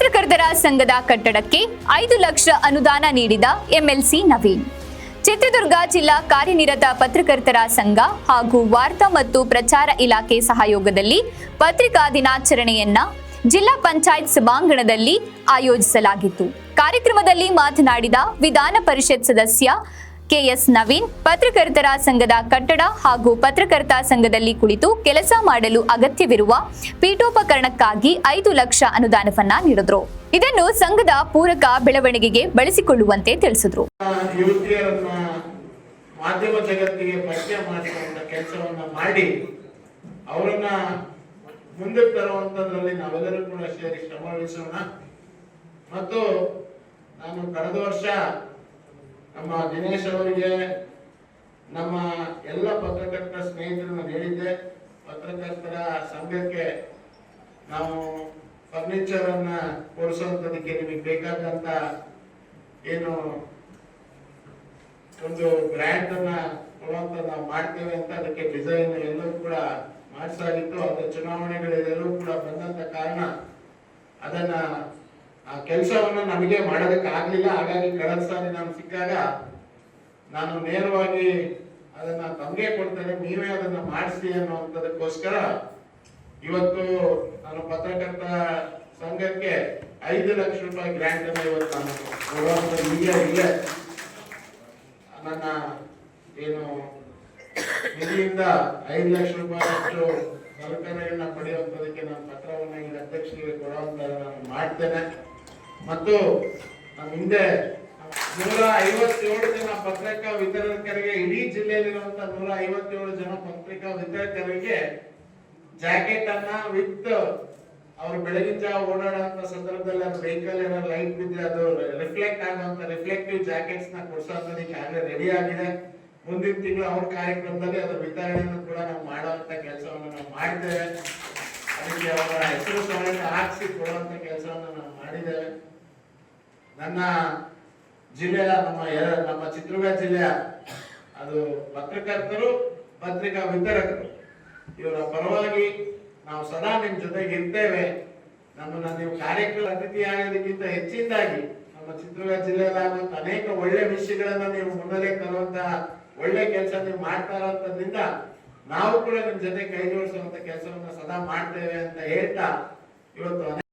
ಪತ್ರಕರ್ತರ ಸಂಘದ ಕಟ್ಟಡಕ್ಕೆ ಐದು ಲಕ್ಷ ಅನುದಾನ ನೀಡಿದ ಎಂಎಲ್ಸಿ ನವೀನ್. ಚಿತ್ರದುರ್ಗ ಜಿಲ್ಲಾ ಕಾರ್ಯನಿರತ ಪತ್ರಕರ್ತರ ಸಂಘ ಹಾಗೂ ವಾರ್ತಾ ಮತ್ತು ಪ್ರಚಾರ ಇಲಾಖೆ ಸಹಯೋಗದಲ್ಲಿ ಪತ್ರಿಕಾ ದಿನಾಚರಣೆಯನ್ನ ಜಿಲ್ಲಾ ಪಂಚಾಯತ್ ಸಭಾಂಗಣದಲ್ಲಿ ಆಯೋಜಿಸಲಾಗಿತ್ತು. ಕಾರ್ಯಕ್ರಮದಲ್ಲಿ ಮಾತನಾಡಿದ ವಿಧಾನ ಪರಿಷತ್ ಸದಸ್ಯ ಕೆಎಸ್ ನವೀನ್ ಪತ್ರಕರ್ತರ ಸಂಘದ ಕಟ್ಟಡ ಹಾಗೂ ಪತ್ರಕರ್ತ ಸಂಘದಲ್ಲಿ ಕುಳಿತು ಕೆಲಸ ಮಾಡಲು ಅಗತ್ಯವಿರುವ ಪೀಠೋಪಕರಣಕ್ಕಾಗಿ ಐದು ಲಕ್ಷ ಅನುದಾನವನ್ನ ನೀಡಿದ್ರು. ಇದನ್ನು ಸಂಘದ ಪೂರಕ ಬೆಳವಣಿಗೆಗೆ ಬಳಸಿಕೊಳ್ಳುವಂತೆ ತಿಳಿಸಿದ್ರು. ಮಾಧ್ಯಮ ಜಗತ್ತಿಗೆ ಪರಿಚಯ ಮಾಡಿಕೊಂಡ ಕೆಲಸವನ್ನ ಮಾಡಿ ಅವರನ್ನ ಮುಂದಕ್ಕೆ ತರುವಂತದ್ರಲ್ಲಿ ನಾವೆಲ್ಲರೂ ಕೂಡ ಸೇರಿ ಶ್ರಮ ವಹಿಸೋಣ. ಮತ್ತು ನಾನು ಕಳೆದ ವರ್ಷ ನಮ್ಮ ದಿನೇಶ್ ಅವರಿಗೆ ನಮ್ಮ ಎಲ್ಲ ಪತ್ರಕರ್ತರ ಸ್ನೇಹಿತರನ್ನು ಹೇಳಿದ್ದೆ. ಪತ್ರಕರ್ತರ ಸಂಘಕ್ಕೆ ನಾವು ಫರ್ನಿಚರ್ ಅನ್ನ ಕೊಡಿಸುವಂತದಕ್ಕೆ ನಿಮಗೆ ಬೇಕಾದಂತ ಏನು ಒಂದು ಗ್ರ್ಯಾಂಟ್ ಅನ್ನ ಕೊಡುವಂತ ನಾವು ಮಾಡ್ತೇವೆ ಅಂತ ಅದಕ್ಕೆ ಡಿಸೈನ್ ಎಲ್ಲರೂ ಕೂಡ ಮಾಡಿಸಲಾಗಿತ್ತು ಅದು ಚುನಾವಣೆಗಳೆಲ್ಲರೂ ಕೂಡ ಬಂದಂತ ಕಾರಣ ಅದನ್ನ ಆ ಕೆಲಸವನ್ನು ನಮಗೆ ಮಾಡೋದಕ್ಕೆ ಆಗಲಿಲ್ಲ. ಹಾಗಾಗಿ ಕಳೆದ ಸಾರಿ ನಾನು ಸಿಕ್ಕಾಗ ನಾನು ನೇರವಾಗಿ ಅದನ್ನ ತಮಗೆ ಕೊಡ್ತೇನೆ, ನೀವೇ ಅದನ್ನ ಮಾಡಿಸಿ ಅನ್ನುವಂಥದಕ್ಕೋಸ್ಕರ ಇವತ್ತು ನಾನು ಪತ್ರಕರ್ತ ಸಂಘಕ್ಕೆ ಐದು ಲಕ್ಷ ರೂಪಾಯಿ ಗ್ರ್ಯಾಂಟ್ ಅನ್ನು ಇವತ್ತು ನಾನು ಕೊಡುವಂತ ನಿಧಿಯ ಇಲ್ಲ ನನ್ನ ಏನು ನಿಧಿಯಿಂದ ಐದು ಲಕ್ಷ ರೂಪಾಯಿ ಅಷ್ಟು ಸಲಕರಣೆಗಳನ್ನ ಪಡೆಯುವಂತದಕ್ಕೆ ನಾನು ಪತ್ರವನ್ನು ಈಗ ಅಧ್ಯಕ್ಷರಿಗೆ ಕೊಡುವಂತ ನಾನು ಮಾಡ್ತೇನೆ. ಮತ್ತು ಹಿಂದೆ ನೂರ ಐವತ್ತೇಳು ಜನ ಪತ್ರಿಕಾ ವಿತರಕರಿಗೆ, ಇಡೀ ಜಿಲ್ಲೆಯಲ್ಲಿರುವಂತ ನೂರ ಐವತ್ತೇಳು ಜನ ಪತ್ರಿಕಾ ವಿತರಕರಿಗೆ ಜಾಕೆಟ್ ಅನ್ನ ವಿತ್ ಅವ್ರು ಬೆಳಗಿನ ಜಾವ ಓಡಾಡುವಂತ ಸಂದರ್ಭದಲ್ಲಿ ಅದು ವೆಹಿಕಲ್ ಏನಾದ್ರು ಲೈಟ್ ಬಿದ್ದರೆ ಅದು ರಿಫ್ಲೆಕ್ಟ್ ಆಗುವಂತ ರಿಫ್ಲೆಕ್ಟಿವ್ ಜಾಕೆಟ್ಸ್ನ ಕೊಡ್ಸೋದಕ್ಕೆ ಆಗಲೇ ರೆಡಿ ಆಗಿದೆ. ಮುಂದಿನ ತಿಂಗಳು ಅವ್ರ ಕಾರ್ಯಕ್ರಮದಲ್ಲಿ ಅದರ ವಿತರಣೆಯನ್ನು ಕೂಡ ನಾವು ಮಾಡುವಂತ ಕೆಲಸವನ್ನು ನಾವು ಮಾಡ್ತೇವೆ. ಅದಕ್ಕೆ ಅವರ ಹೆಸರು ಸಮೇತ ಹಾಕಿಸಿ ಕೊಡುವಂಥ ಕೆಲಸವನ್ನು ನಾವು ಮಾಡಿದ್ದೇವೆ ನನ್ನ ಜಿಲ್ಲೆಯ ನಮ್ಮ ನಮ್ಮ ಚಿತ್ರದುರ್ಗ ಜಿಲ್ಲೆಯ ಅದು ಪತ್ರಕರ್ತರು, ಪತ್ರಿಕಾ ವಿತರಕರು, ಇವರ ಪರವಾಗಿ ನಾವು ಸದಾ ನಿಮ್ಮ ಜೊತೆಗೆ ಇರ್ತೇವೆ. ನಮ್ಮನ್ನ ನೀವು ಕಾರ್ಯಕ್ರಮ ಅತಿಥಿ ಆಗೋದಕ್ಕಿಂತ ಹೆಚ್ಚಿನದಾಗಿ ನಮ್ಮ ಚಿತ್ರದುರ್ಗ ಜಿಲ್ಲೆಯಲ್ಲಾಗುವಂತ ಅನೇಕ ಒಳ್ಳೆ ವಿಷಯಗಳನ್ನ ನೀವು ಮುನ್ನಡೆ ತರುವಂತಹ ಒಳ್ಳೆ ಕೆಲಸ ನೀವು ಮಾಡ್ತಾ ಇರೋದ್ರಿಂದ ನಾವು ಕೂಡ ನಿಮ್ಮ ಜೊತೆ ಕೈ ಜೋಡಿಸುವಂತ ಕೆಲಸವನ್ನ ಸದಾ ಮಾಡ್ತೇವೆ ಅಂತ ಹೇಳ್ತಾ ಇವತ್ತು